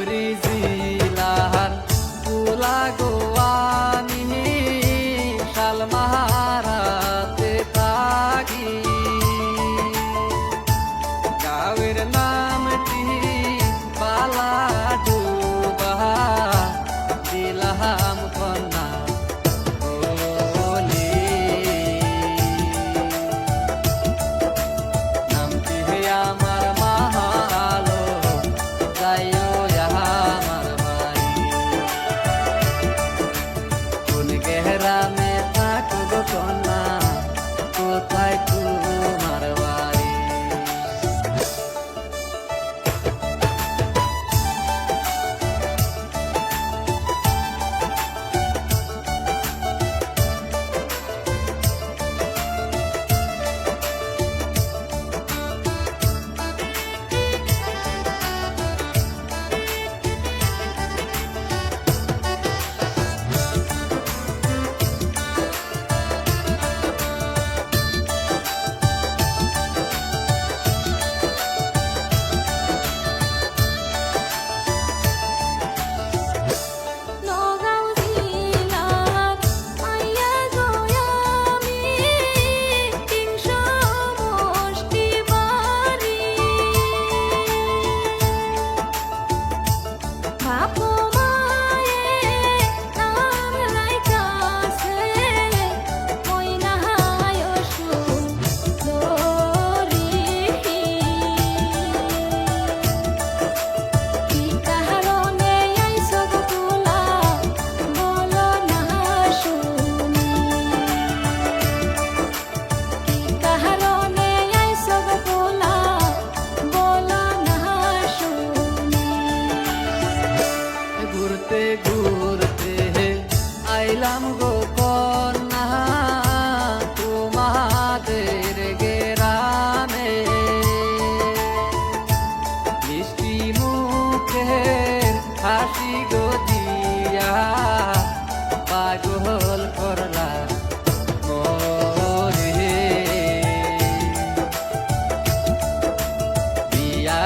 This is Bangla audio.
every day. রইলাম গোপন না তোমাদের গেরামে। মুখে হাসি গো দিয়া পাগল করলা বিয়া